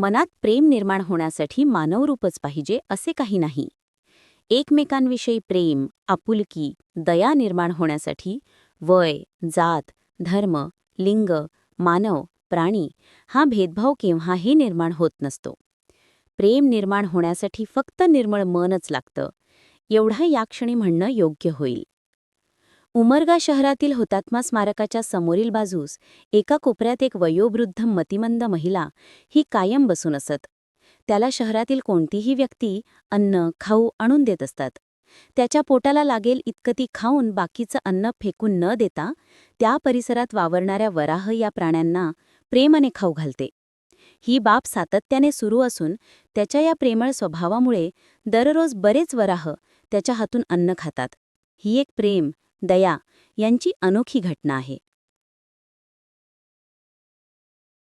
मनात प्रेम निर्माण होण्यासाठी मानवरूपच पाहिजे असे काही नाही. एकमेकांविषयी प्रेम आपुलकी दया निर्माण होण्यासाठी वय जात धर्म लिंग मानव प्राणी हा भेदभाव केव्हाही निर्माण होत नसतो. प्रेम निर्माण होण्यासाठी फक्त निर्मळ मनच लागतं. एवढं या क्षणी म्हणणं योग्य होईल. उमरगा शहरातील हुतात्मा स्मारकाच्या समोरील बाजूस एका कोपऱ्यात एक वयोवृद्ध मतिमंद महिला ही कायम बसून असत. त्याला शहरातील कोणतीही व्यक्ती अन्न खाऊ आणून देत असतात. त्याच्या पोटाला लागेल इतकं ती खाऊन बाकीचं अन्न फेकून न देता त्या परिसरात वावरणाऱ्या वराह या प्राण्यांना प्रेमाने खाऊ घालते. ही बाब सातत्याने सुरू असून त्याच्या या प्रेमळ स्वभावामुळे दररोज बरेच वराह त्याच्या हातून अन्न खातात. ही एक प्रेम दया यांची अनोखी घटना आहे.